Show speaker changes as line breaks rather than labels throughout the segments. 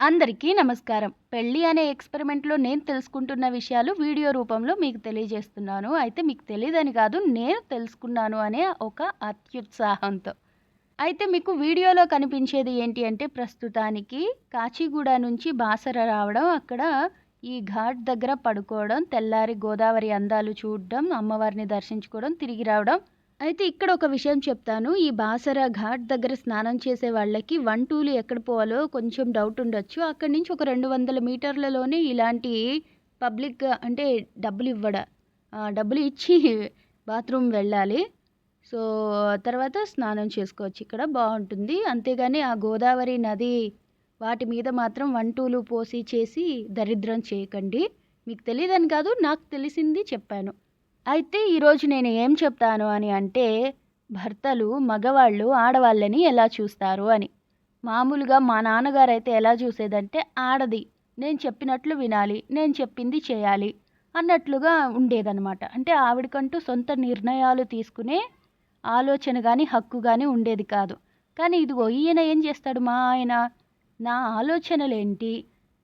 అందరికీ నమస్కారం. పెళ్ళి అనే ఎక్స్పెరిమెంట్లో నేను తెలుసుకుంటున్న విషయాలు వీడియో రూపంలో మీకు తెలియజేస్తున్నాను. అయితే మీకు తెలియదని కాదు నేను తెలుసుకున్నాను అనే ఒక అత్యుత్సాహంతో. అయితే మీకు వీడియోలో కనిపించేది ఏంటి అంటే ప్రస్తుతానికి కాచిగూడ నుంచి బాసర రావడం అక్కడ ఈ ఘాట్ దగ్గర పడుకోవడం తెల్లారి గోదావరి అందాలు చూడడం అమ్మవారిని దర్శించుకోవడం తిరిగి రావడం అయితే ఇక్కడ ఒక విషయం చెప్తాను. ఈ బాసర ఘాట్ దగ్గర స్నానం చేసే వాళ్ళకి వన్ టూలు ఎక్కడ పోవాలో కొంచెం డౌట్ ఉండొచ్చు. అక్కడి నుంచి ఒక రెండు వందల మీటర్లలోనే ఇలాంటి పబ్లిక్ అంటే డబ్బులు ఇవ్వడ డబ్బులు ఇచ్చి బాత్రూమ్ వెళ్ళాలి. సో తర్వాత స్నానం చేసుకోవచ్చు. ఇక్కడ బాగుంటుంది. అంతేగాని ఆ గోదావరి నది వాటి మీద మాత్రం వన్ టూలు పోసి చేసి దరిద్రం చేయకండి. మీకు తెలియదని కాదు నాకు తెలిసింది చెప్పాను. అయితే ఈరోజు నేను ఏం చెప్తాను అని అంటే భర్తలు మగవాళ్ళు ఆడవాళ్ళని ఎలా చూస్తారు అని. మామూలుగా మా నాన్నగారు అయితే ఎలా చూసేదంటే ఆడది నేను చెప్పినట్లు వినాలి నేను చెప్పింది చేయాలి అన్నట్లుగా ఉండేదన్నమాట. అంటే ఆవిడకంటూ సొంత నిర్ణయాలు తీసుకునే ఆలోచన కానీ హక్కు కానీ ఉండేది కాదు. కానీ ఇదిగో ఈయన ఏం చేస్తాడు మా ఆయన? నా ఆలోచనలేంటి?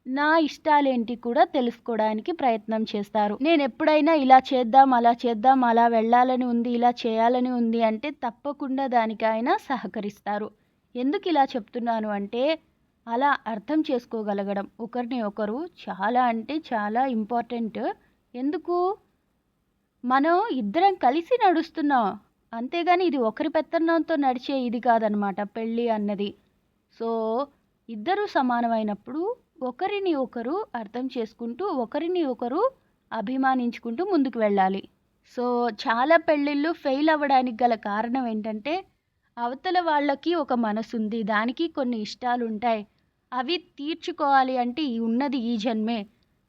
నా ఇష్టాలేంటి కూడా తెలుసుకోవడానికి ప్రయత్నం చేస్తారు. నేను ఎప్పుడైనా ఇలా చేద్దాం అలా చేద్దాం అలా వెళ్ళాలని ఉంది ఇలా చేయాలని ఉంది అంటే తప్పకుండా దానికి ఆయన సహకరిస్తారు. ఎందుకు ఇలా చెప్తున్నాను అంటే అలా అర్థం చేసుకోగలగడం. ఒకరిని ఒకరు చాలా అంటే చాలా ఇంపార్టెంట్. ఎందుకు? మనం ఇద్దరం కలిసి నడుస్తున్నాం. అంతేగాని ఇది ఒకరి పెత్తనంతో నడిచే ఇది కాదనమాట పెళ్ళి అన్నది. సో ఇద్దరు సమానమైనప్పుడు ఒకరిని ఒకరు అర్థం చేసుకుంటూ ఒకరిని ఒకరు అభిమానించుకుంటూ ముందుకు వెళ్ళాలి. సో చాలా పెళ్ళిళ్ళు ఫెయిల్ అవ్వడానికి గల కారణం ఏంటంటే అవతల వాళ్ళకి ఒక మనసు ఉంది దానికి కొన్ని ఇష్టాలు ఉంటాయి అవి తీర్చుకోవాలి అంటే ఈ ఉన్నది ఈ జన్మే.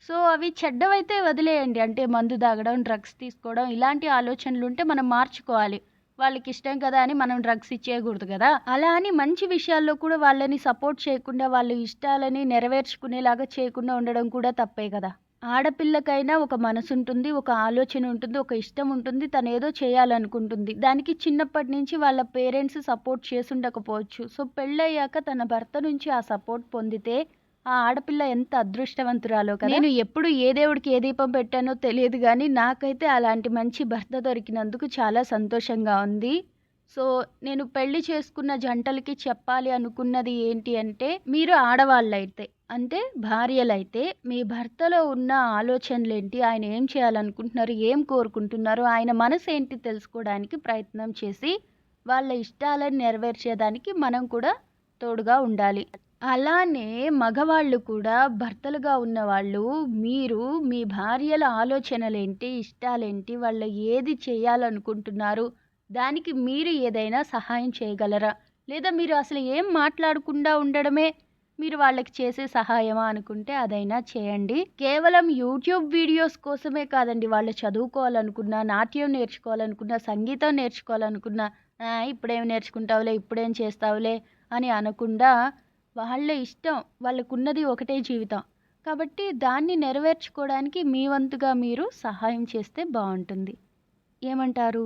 సో అవి చెడ్డవైతే వదిలేయండి. అంటే మందు తాగడం డ్రగ్స్ తీసుకోవడం ఇలాంటి ఆలోచనలు ఉంటే మనం మార్చుకోవాలి. వాళ్ళకి ఇష్టం కదా అని మనం డ్రగ్స్ ఇచ్చేయకూడదు కదా. అలా అని మంచి విషయాల్లో కూడా వాళ్ళని సపోర్ట్ చేయకుండా వాళ్ళ ఇష్టాలని నెరవేర్చుకునేలాగా చేయకుండా ఉండడం కూడా తప్పే కదా. ఆడపిల్లకైనా ఒక మనసు ఉంటుంది ఒక ఆలోచన ఉంటుంది ఒక ఇష్టం ఉంటుంది తను ఏదో చేయాలనుకుంటుంది. దానికి చిన్నప్పటి నుంచి వాళ్ళ పేరెంట్స్ సపోర్ట్ చేసి ఉండకపోవచ్చు. సో పెళ్ళయ్యాక తన భర్త నుంచి ఆ సపోర్ట్ పొందితే ఆ ఆడపిల్ల ఎంత అదృష్టవంతురాలో కదా? నేను ఎప్పుడు ఏ దేవుడికి ఏ దీపం పెట్టానో తెలియదు కానీ నాకైతే అలాంటి మంచి భర్త దొరికినందుకు చాలా సంతోషంగా ఉంది. సో నేను పెళ్ళి చేసుకున్న జంటలకి చెప్పాలి అనుకున్నది ఏంటి అంటే మీరు ఆడవాళ్ళైతే అంటే భార్యలైతే మీ భర్తలో ఉన్న ఆలోచనలు ఏంటి ఆయన ఏం చేయాలనుకుంటున్నారు? ఏం కోరుకుంటున్నారు? ఆయన మనసు ఏంటి తెలుసుకోవడానికి ప్రయత్నం చేసి వాళ్ళ ఇష్టాలను నెరవేర్చేదానికి మనం కూడా తోడుగా ఉండాలి. అలానే మగవాళ్ళు కూడా భర్తలుగా ఉన్నవాళ్ళు మీరు మీ భార్యల ఆలోచనలేంటి ఇష్టాలేంటి వాళ్ళ ఏది చేయాలనుకుంటున్నారు దానికి మీరు ఏదైనా సహాయం చేయగలరా? లేదా మీరు అసలు ఏం మాట్లాడకుండా ఉండడమే మీరు వాళ్ళకి చేసే సహాయమా అనుకుంటే అదైనా చేయండి. కేవలం యూట్యూబ్ వీడియోస్ కోసమే కాదండి వాళ్ళు చదువుకోవాలనుకున్నా నాట్యం నేర్చుకోవాలనుకున్నా సంగీతం నేర్చుకోవాలనుకున్నా ఇప్పుడేం నేర్చుకుంటావులే ఇప్పుడేం చేస్తావులే అని అనకుండా వాళ్ళ ఇష్టం వాళ్ళకున్నది ఒకటే జీవితం. కాబట్టి దాన్ని నెరవేర్చుకోవడానికి మీ వంతుగా మీరు సహాయం చేస్తే బాగుంటుంది. ఏమంటారు?